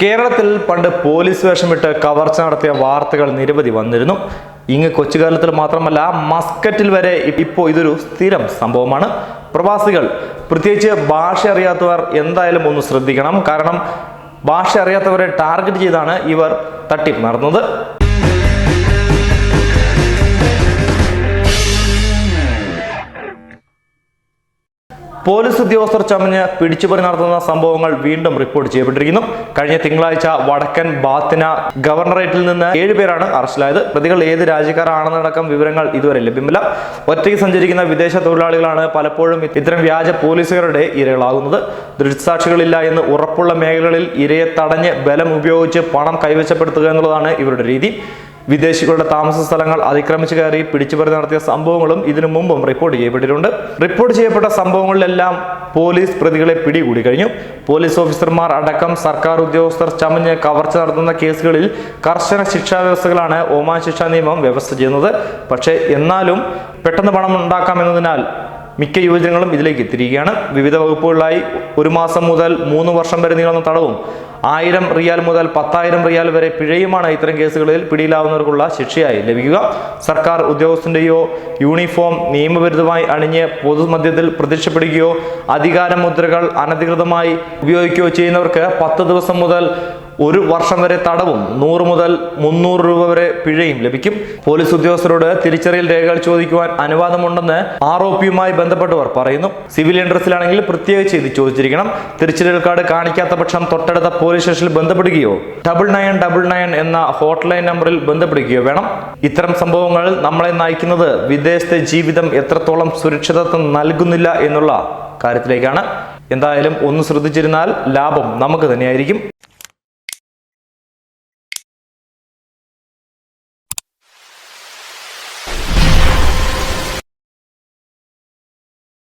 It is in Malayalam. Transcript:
കേരളത്തിൽ പണ്ട് പോലീസ് വേഷമിട്ട് കവർച്ച നടത്തിയ വാർത്തകൾ നിരവധി വന്നിരുന്നു. ഇങ്ങ് കൊച്ചുകാലത്തിൽ മാത്രമല്ല മസ്കറ്റിൽ വരെ ഇപ്പോൾ ഇതൊരു സ്ഥിരം സംഭവമാണ്. പ്രവാസികൾ പ്രത്യേകിച്ച് ഭാഷ അറിയാത്തവർ എന്തായാലും ഒന്ന് ശ്രദ്ധിക്കണം. കാരണം ഭാഷ അറിയാത്തവരെ ടാർഗറ്റ് ചെയ്താണ് ഇവർ തട്ടിപ്പ് നടന്നത് പോലീസ് ഉദ്യോഗസ്ഥർ ചമഞ്ഞ് പിടിച്ചുപറി നടത്തുന്ന സംഭവങ്ങൾ വീണ്ടും റിപ്പോർട്ട് ചെയ്യപ്പെട്ടിരിക്കുന്നു. കഴിഞ്ഞ തിങ്കളാഴ്ച വടക്കൻ ബാത്തിന ഗവർണറേറ്റിൽ നിന്ന് ഏഴുപേരാണ് അറസ്റ്റിലായത്. പ്രതികൾ ഏത് രാജ്യക്കാരാണെന്നടക്കം വിവരങ്ങൾ ഇതുവരെ ലഭ്യമല്ല. ഒറ്റയ്ക്ക് സഞ്ചരിക്കുന്ന വിദേശ തൊഴിലാളികളാണ് പലപ്പോഴും ഇത്തരം വ്യാജ പോലീസുകാരുടെ ഇരകളാകുന്നത്. ദൃക്സാക്ഷികളില്ല എന്ന് ഉറപ്പുള്ള മേഖലകളിൽ ഇരയെ തടഞ്ഞ് ബലം ഉപയോഗിച്ച് പണം കൈവശപ്പെടുത്തുക എന്നുള്ളതാണ് ഇവരുടെ രീതി. വിദേശികളുടെ താമസ സ്ഥലങ്ങൾ അതിക്രമിച്ചു കയറി പിടിച്ചുപറി നടത്തിയ സംഭവങ്ങളും ഇതിനു മുമ്പും റിപ്പോർട്ട് ചെയ്യപ്പെട്ടിട്ടുണ്ട്. റിപ്പോർട്ട് ചെയ്യപ്പെട്ട സംഭവങ്ങളിലെല്ലാം പോലീസ് പ്രതികളെ പിടികൂടി കഴിഞ്ഞു. പോലീസ് ഓഫീസർമാർ അടക്കം സർക്കാർ ഉദ്യോഗസ്ഥർ ചമഞ്ഞ് കവർച്ച നടത്തുന്ന കേസുകളിൽ കർശന ശിക്ഷാ വ്യവസ്ഥകളാണ് ഒമാൻ ശിക്ഷാ നിയമം വ്യവസ്ഥ ചെയ്യുന്നത്. പക്ഷേ എന്നാലും പെട്ടെന്ന് പണം ഉണ്ടാക്കാമെന്നതിനാൽ മിക്ക യുവജനങ്ങളും ഇതിലേക്ക് എത്തിയിരിക്കുകയാണ്. വിവിധ വകുപ്പുകളിലായി ഒരു മാസം മുതൽ മൂന്ന് വർഷം വരെ നീളുന്ന തടവും ആയിരം റിയാൽ മുതൽ പത്തായിരം റിയാൽ വരെ പിഴയുമാണ് ഇത്തരം കേസുകളിൽ പിടിയിലാവുന്നവർക്കുള്ള ശിക്ഷയായി ലഭിക്കുക. സർക്കാർ ഉദ്യോഗസ്ഥന്റെയോ യൂണിഫോം നിയമവിരുദ്ധമായി അണിഞ്ഞ് പൊതുമധ്യത്തിൽ പ്രത്യക്ഷപ്പെടുകയോ അധികാര മുദ്രകൾ അനധികൃതമായി ഉപയോഗിക്കുകയോ ചെയ്യുന്നവർക്ക് പത്ത് ദിവസം മുതൽ ഒരു വർഷം വരെ തടവും നൂറ് മുതൽ മുന്നൂറ് രൂപ വരെ പിഴയും ലഭിക്കും. പോലീസ് ഉദ്യോഗസ്ഥരോട് തിരിച്ചറിയൽ രേഖകൾ ചോദിക്കുവാൻ അനുവാദമുണ്ടെന്ന് ആർ ഒ പിയുമായി ബന്ധപ്പെട്ടവർ പറയുന്നു. സിവിലിയൻ ഡ്രസ്സിലാണെങ്കിൽ പ്രത്യേകിച്ച് ഇത് ചോദിച്ചിരിക്കണം. തിരിച്ചറിയൽ കാർഡ് കാണിക്കാത്ത പക്ഷം തൊട്ടടുത്ത പോലീസ് സ്റ്റേഷനിൽ ബന്ധപ്പെടുകയോ ഡബിൾ നയൻ ഡബിൾ നയൻ എന്ന ഹോട്ട്ലൈൻ നമ്പറിൽ ബന്ധപ്പെടുകയോ വേണം. ഇത്തരം സംഭവങ്ങൾ നമ്മളെ നയിക്കുന്നത് വിദേശത്തെ ജീവിതം എത്രത്തോളം സുരക്ഷിതത്വം നൽകുന്നില്ല എന്നുള്ള കാര്യത്തിലേക്കാണ്. എന്തായാലും ഒന്ന് ശ്രദ്ധിച്ചിരുന്നാൽ ലാഭം നമുക്ക് തന്നെയായിരിക്കും.